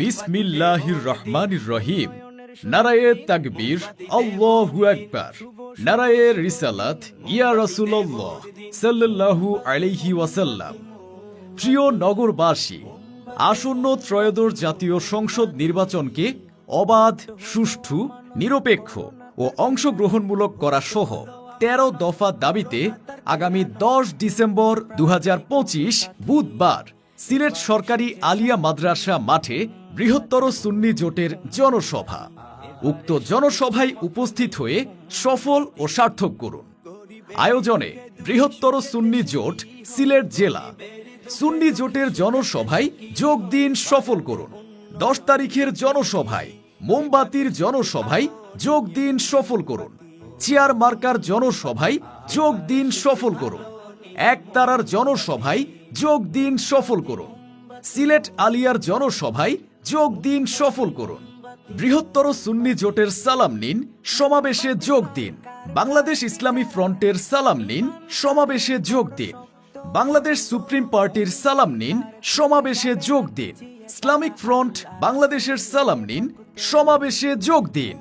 বিসমিল্লাহির রহমানির রহিম নারায়ে তাকবীর, আল্লাহু আকবার। নারায়ে রিসালাত, ইয়া রাসূলুল্লাহ সাল্লাল্লাহু আলাইহি ওয়াসাল্লাম। প্রিয় নগরবাসী, আসন্ন ত্রয়োদশ জাতীয় সংসদ নির্বাচনকে অবাধ, সুষ্ঠু, নিরপেক্ষ ও অংশগ্রহণমূলক করা সহ তেরো দফা দাবিতে আগামী দশ ডিসেম্বর দু হাজার পঁচিশ বুধবার সিলেট সরকারি আলিয়া মাদ্রাসা মাঠে বৃহত্তর সুন্নি জোটের জনসভা। উক্ত জনসভায় উপস্থিত হয়ে সফল ও সার্থক করুন। আয়োজনে বৃহত্তর সুন্নি জোট সিলেট জেলা। সুন্নি জোটের জনসভায় যোগ দিন সফল করুন। দশ তারিখের জনসভায়, মোমবাতির জনসভায় যোগ দিন সফল করুন। চেয়ার মার্কার জনসভায় যোগ দিন সফল করুন। এক তারার জনসভায় যোগ দিন সফল করুন। সিলেট আলিয়ার জনসভায় যোগ দিন সফল করুন। বৃহত্তর সুন্নি জোটের সালাম নিন, সমাবেশে যোগ দিন। বাংলাদেশ ইসলামী ফ্রন্টের সালাম নিন, সমাবেশে যোগ দিন। বাংলাদেশ সুপ্রিম পার্টির সালাম নিন, সমাবেশে যোগ দিন। ইসলামিক ফ্রন্ট বাংলাদেশের সালাম নিন, সমাবেশে যোগ দিন।